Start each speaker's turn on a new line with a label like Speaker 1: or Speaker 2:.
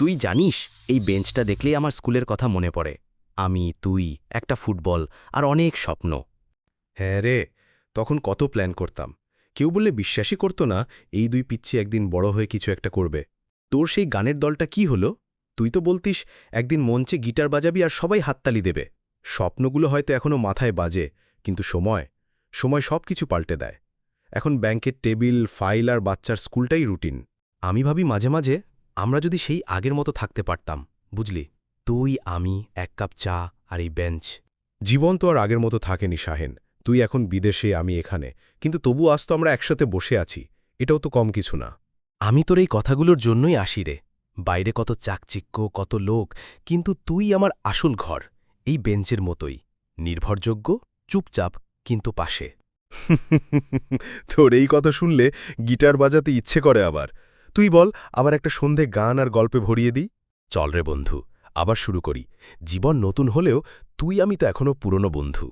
Speaker 1: তুই জানিস, এই বেঞ্চটা দেখলেই আমার স্কুলের কথা মনে পড়ে। আমি, তুই, একটা ফুটবল আর অনেক স্বপ্ন।
Speaker 2: হ্যাঁ রে, তখন কত প্ল্যান করতাম। কেউ বললে বিশ্বাসই করতো না, এই দুই পিচ্ছি একদিন বড় হয়ে কিছু একটা করবে। তোর সেই গানের দলটা কি হলো? তুই তো বলতিস, একদিন মঞ্চে গিটার বাজাবি আর সবাই হাততালি দেবে। স্বপ্নগুলো হয়তো এখনও মাথায় বাজে, কিন্তু সময় সময় সব কিছু পাল্টে দেয়। এখন ব্যাংকের টেবিল, ফাইল আর বাচ্চার স্কুলটাই রুটিন। আমি ভাবি মাঝে মাঝে আমরা যদি সেই আগের মতো থাকতে পারতাম বুঝলি? তুই আমি এক কাপ চা আর এই বেঞ্চ। জীবন তো আর আগের মতো থাকেনি শাহেন। তুই এখন বিদেশে আমি এখানে। কিন্তু তবু আজ তো আমরা একসাথে বসে আছি। এটাও তো কম কিছু না।
Speaker 1: আমি তোর এই কথাগুলোর জন্যই আসি রে। বাইরে কত চাকচিক্য কত লোক কিন্তু তুই আমার আসল ঘর এই বেঞ্চের মতোই। নির্ভরযোগ্য চুপচাপ কিন্তু পাশে।
Speaker 2: তোর এই কথা শুনলে গিটার বাজাতে ইচ্ছে করে আবার। তুই বল, আবার একটা সন্ধে গান আর গল্পে ভরিয়ে দিই?
Speaker 1: চল রে বন্ধু, আবার শুরু করি। জীবন নতুন হলেও তুই আমি তো এখনও পুরনো বন্ধু।